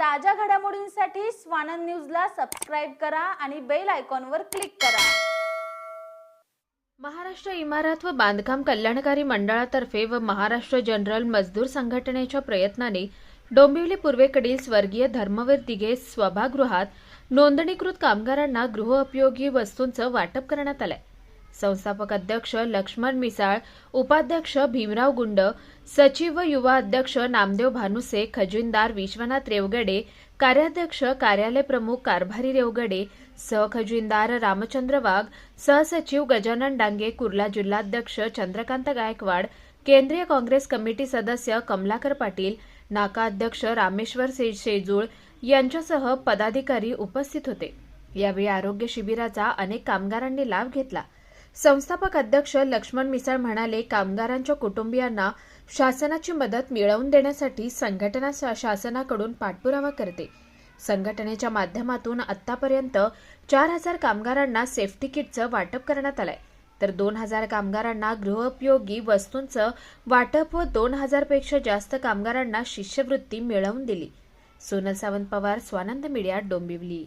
ताज्या घडामोडींसाठी स्वानंद न्यूजला सबस्क्राईब करा आणि बेल आयकॉनवर क्लिक करा. महाराष्ट्र इमारत व बांधकाम कल्याणकारी मंडळातर्फे व महाराष्ट्र जनरल मजदूर संघटनेच्या प्रयत्नाने डोंबिवली पूर्वेकडील स्वर्गीय धर्मवीर दिघे सभागृहात नोंदणीकृत कामगारांना गृहउपयोगी वस्तूंचं वाटप करण्यात आलंय. संस्थापक अध्यक्ष लक्ष्मण मिसाळ उपाध्यक्ष भीमराव गुंड सचिव व युवा अध्यक्ष नामदेव भानुसे खजिनदार विश्वनाथ रेवगडे कार्याध्यक्ष कार्यालय प्रमुख कारभारी रेवगडे सहखजिनदार रामचंद्र वाघ सहसचिव गजानन डांगे कुर्ला जिल्हाध्यक्ष चंद्रकांत गायकवाड केंद्रीय काँग्रेस कमिटी सदस्य कमलाकर पाटील नाका अध्यक्ष रामेश्वर से- शेजूळ यांच्यासह पदाधिकारी उपस्थित होते. यावेळी आरोग्य शिबिराचा अनेक कामगारांनी लाभ घेतला. संस्थापक अध्यक्ष लक्ष्मण मिसाळ म्हणाले कामगारांच्या कुटुंबियांना शासनाची मदत मिळवून देण्यासाठी संघटना शा- शासनाकडून पाठपुरावा करते. संघटनेच्या माध्यमातून आतापर्यंत चार हजार कामगारांना सेफ्टी किटचं वाटप करण्यात आलंय. तर दोन हजार कामगारांना गृहोपयोगी वस्तूंचं वाटप व दोन हजारपेक्षा जास्त कामगारांना शिष्यवृत्ती मिळवून दिली. सोनल सावंत पवार स्वानंद मीडिया डोंबिवली.